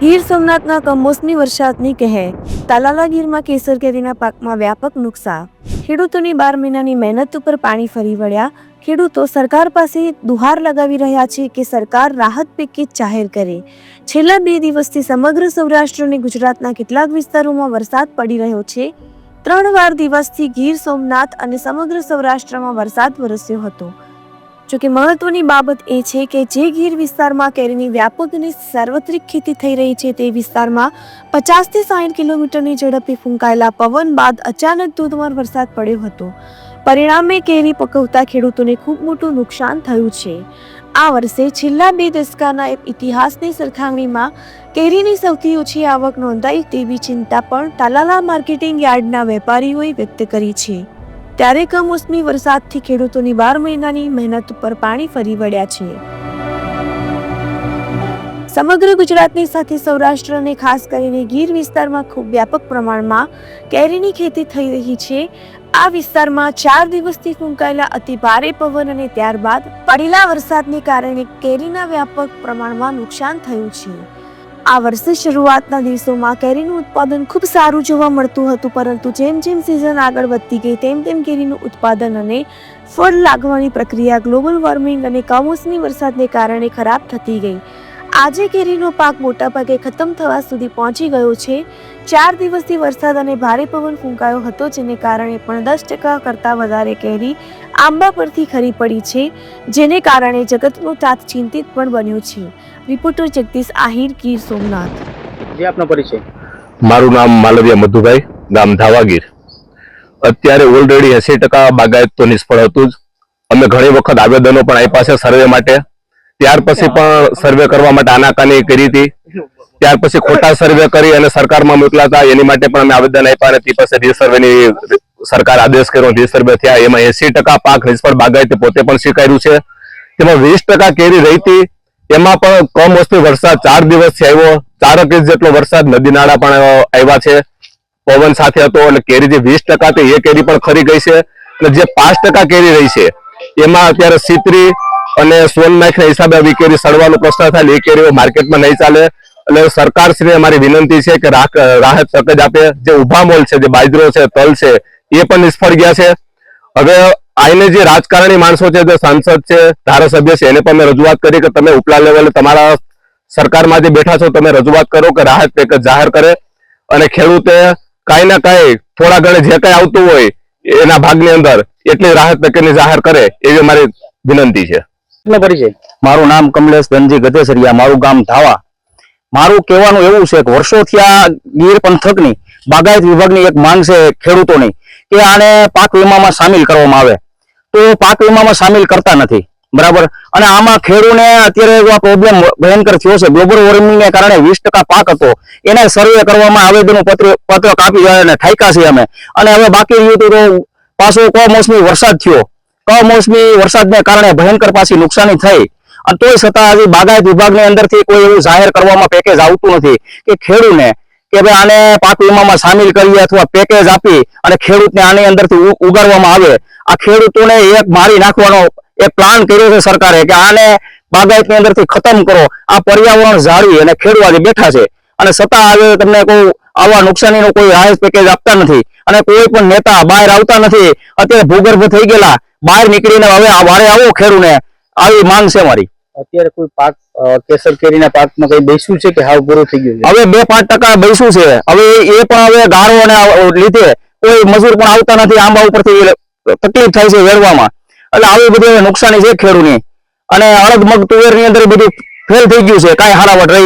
ગીર સોમનાથના કમોસમી વરસાદની કહેર, તાલાલા ગીરમાં કેસર કેરીના પાકમાં વ્યાપક નુકસાન. ખેડૂતોની બાર મહિનાની મહેનત ઉપર પાણી ફરી વળ્યા. ખેડૂતો સરકાર પાસે દુહાર લગાવી રહ્યા છે કે સરકાર રાહત પેકેજ જાહેર કરે. છેલ્લા બે દિવસથી સમગ્ર સૌરાષ્ટ્ર અને ગુજરાતના કેટલાક વિસ્તારોમાં વરસાદ પડી રહ્યો છે. ત્રણ વાર દિવસથી ગીર સોમનાથ અને સમગ્ર સૌરાષ્ટ્રમાં વરસાદ વરસ્યો હતો. જોકે મહત્વની બાબત એ છે કે જે ગીર વિસ્તારમાં કેરીની વ્યાપક અને સાર્વત્રિક ખેતી થઈ રહી છે, તે વિસ્તારમાં પચાસથી સાઠ કિલોમીટરની ઝડપે ફૂંકાયેલા પવન બાદ અચાનક ધોધમાર વરસાદ પડ્યો હતો. પરિણામે કેરી પકવતા ખેડૂતોને ખૂબ મોટું નુકસાન થયું છે. આ વર્ષે છેલ્લા બે દશકાના ઇતિહાસની સરખામણીમાં કેરીની સૌથી ઓછી આવક નોંધાઈ તેવી ચિંતા પણ તાલાલા માર્કેટિંગ યાર્ડના વેપારીઓએ વ્યક્ત કરી છે. ત્યારે કમોસમી વરસાદથી ખેડૂતોની બાર મહિનાની મહેનત ઉપર પાણી ફરી વળ્યા છે. સમગ્ર ગુજરાતની સાથે સૌરાષ્ટ્ર અને ખાસ કરીને ગીર વિસ્તારમાં ખૂબ વ્યાપક પ્રમાણમાં કેરીની ખેતી થઈ રહી છે. આ વિસ્તારમાં ચાર દિવસથી ફૂંકાયેલા અતિ ભારે પવન અને ત્યારબાદ પડેલા વરસાદને કારણે કેરીના વ્યાપક પ્રમાણમાં નુકસાન થયું છે. આ વર્ષે શરૂઆતના દિવસોમાં કેરીનું ઉત્પાદન ખૂબ સારું જોવા મળતું હતું, પરંતુ જેમ જેમ સિઝન આગળ વધતી ગઈ, તેમ તેમ કેરીનું ઉત્પાદન અને ફળ લાગવાની પ્રક્રિયા ગ્લોબલ વોર્મિંગ અને કમોસમી વરસાદને કારણે ખરાબ થતી ગઈ. આજે કેરીનો પાક મોટાભાગે ખતમ થવા સુધી પહોંચી ગયો છે. ચાર દિવસથી વરસાદ અને ભારે પવન ફૂંકાયો હતો, જેને કારણે પણ દસ ટકા કરતાં વધારે કેરી આંબા પરથી ખરી પડી છે જેને કારણે જગતનો તાત ચિંતિત પણ બન્યો છે. રિપોર્ટર જગદીશ આહિર ગીર સોમનાથ. જે આપનો પરિચય. મારું નામ માલવિયા મધુભાઈ ગામ ધાવાગીર. અત્યારે ઓલરેડી એસી ટકા બાગાયત તો નિષ્ફળ હતું જ. અમે ઘણી વખત આવેદનો પણ આપ્યા છે સર્વે માટે. ત્યાર પછી પણ સર્વે કરવા માટે આનાકાની કરી હતી. ત્યાર પછી ખોટા સર્વે કરી અને સરકારમાં મોકલાતા એની માટે પણ અમે આવેદન આપ્યા અને તે પછી રીસર્વેની સરકાર આદેશ કર્યો રીસર્વે થયા, એમાં એસી ટકા પાક નિષ્ફળ બાગાયતી પોતે પણ સ્વીકાર્યું છે. તેમાં વીસ ટકા કેરી રહી એમાં પણ કમોસમી વરસાદ ચાર દિવસથી આવ્યો. ચાર ઇંચ જેટલો વરસાદ નદી નાળા પણ આવ્યા છે. પવન સાથે હતો, એટલે કેરી જે વીસ ટકા હતી, એ કેરી પણ ખરી ગઈ છે. અને જે પાંચ ટકા કેરી રહી છે, એમાં અત્યારે સીતરી અને સોનમાઈક ના હિસાબે આવી કેરી સડવાનો પ્રશ્ન થાય એ કેરીઓ માર્કેટમાં નહીં ચાલે. એટલે સરકારશ્રીને અમારી વિનંતી છે કે રાહત પેકેજ આપે. જે ઊભા મોલ છે, જે બાજરો છે, તલ છે એ પણ નિષ્ફળ ગયા છે. હવે આઈને જે રાજકારણી માણસો છે જે સાંસદ છે ધારાસભ્ય છે એને પણ મેં રજૂઆત કરી કે તમે ઉપલા લેવલે તમારા સરકારમાં જે બેઠા છો તમે રજૂઆત કરો કે રાહત પેકેજ જાહેર કરે. અને ખેડૂતે કાંઈ ના કાંઈ થોડા ઘણે જે કાંઈ આવતું હોય એના ભાગની અંદર એટલી રાહત પેકેજની જાહેર કરે એવી મારી વિનંતી છે. મારું નામ કમલેશ ધનજી ગધેસરિયા મારું ગામ ધાવા. મારું કહેવાનું એવું છે કે વર્ષોથી આ ગીર પંથકની બાગાયત વિભાગની એક માંગ છે ખેડૂતોની. કે આને પાક વીમામાં સામેલ કરવામાં આવે. તો પાક વીમામાં સામેલ કરતા નથી. બરાબર? અને આમાં ખેડૂને અત્યારે જો આ પ્રોબ્લેમ ભયંકર થયો છે. ગ્લોબલ વોર્મિંગને કારણે વીસ ટકા પાક હતો. એને સર્વે કરવામાં આવેદનો પત્ર પત્ર કાપી અને ઠાયકા છે અમે. અને હવે બાકી રહ્યું તો પાછો કમોસમી વરસાદ થયો. કમોસમી વરસાદને કારણે ભયંકર પાછી નુકસાની થઈ. તોય છતાં હજી બાગાયત વિભાગની અંદરથી કોઈ એવું જાહેર કરવામાં પેકેજ આવતું નથી કે ખેડૂને કે ભાઈ આને પાક વીમામાં સામેલ કરીએ અથવા પેકેજ આપી અને ખેડૂતને આની અંદરથી ઉગાડવામાં આવે. આ ખેડૂતોને એક મારી નાખવાનો એક પ્લાન કર્યો છે સરકારે કે આને બાગાયતની અંદરથી ખતમ કરો. આ પર્યાવરણ જાળવી અને ખેડવા બેઠા છે. અને છતાં આજે તમને કોઈ આવા નુકસાનીનો કોઈ રાહત પેકેજ આપતા નથી. અને કોઈ પણ નેતા બહાર આવતા નથી. અત્યારે ભૂગર્ભ થઈ ગયેલા. બહાર નીકળીને હવે આ વારે આવો ખેડૂને. આવી માંગ છે મારી. અત્યારે કોઈ પાક કેસર કેરીના પાકમાં કઈ બેસ્યું છે કે હાવ પૂરું થઈ ગયું હવે બે પાંચ ટકા બેસ્યું છે. હવે એ પણ હવે ગાળો અને લીધે કોઈ મજૂર પણ આવતા નથી, આંબા ઉપરથી તકલીફ થાય છે વેરવામાં એટલે આવી બધી નુકસાની છે ખેડૂની અને અડદ મગ તુવેરની અંદર બધું ફેલ થઈ ગયું છે. કઈ હારાવટ રહી